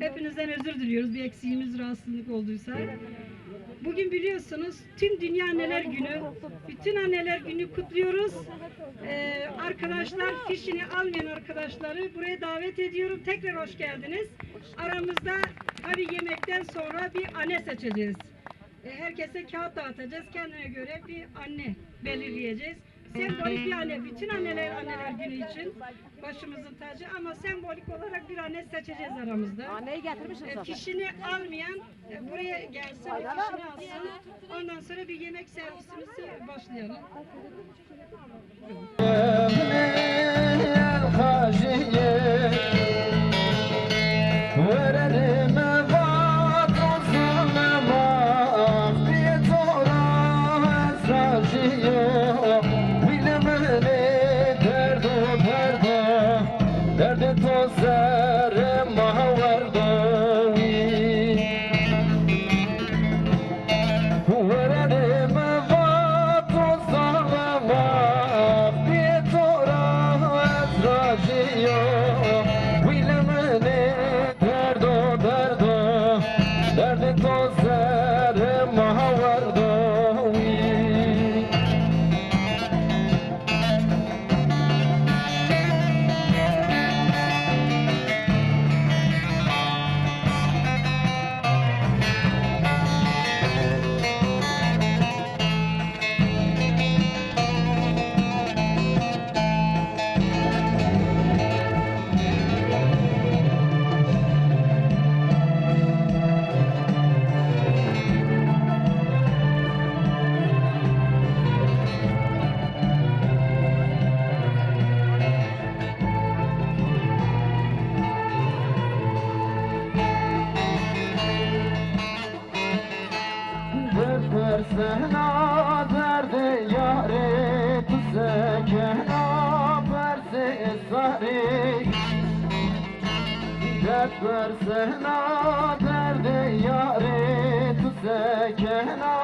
Hepinizden özür diliyoruz bir eksiğimiz, rahatsızlık olduysa. Bugün biliyorsunuz tüm Dünya Anneler Günü, bütün Anneler Günü kutluyoruz. Ee, arkadaşlar, fişini almayan arkadaşları buraya davet ediyorum. Tekrar hoş geldiniz. Aramızda tabii yemekten sonra bir anne seçeceğiz. Ee, herkese kağıt dağıtacağız. Kendine göre bir anne belirleyeceğiz. Sembolik bir anne. Bütün anneler anneler günü için başımızın tacı ama sembolik olarak bir anne seçeceğiz aramızda. Anneyi getirmişsin E, zaten. Fişini almayan e, buraya gelsin, fişini alsın. Ondan sonra bir yemek servisimizi başlayalım. Derde Dert versene derdi yari Tu persi sari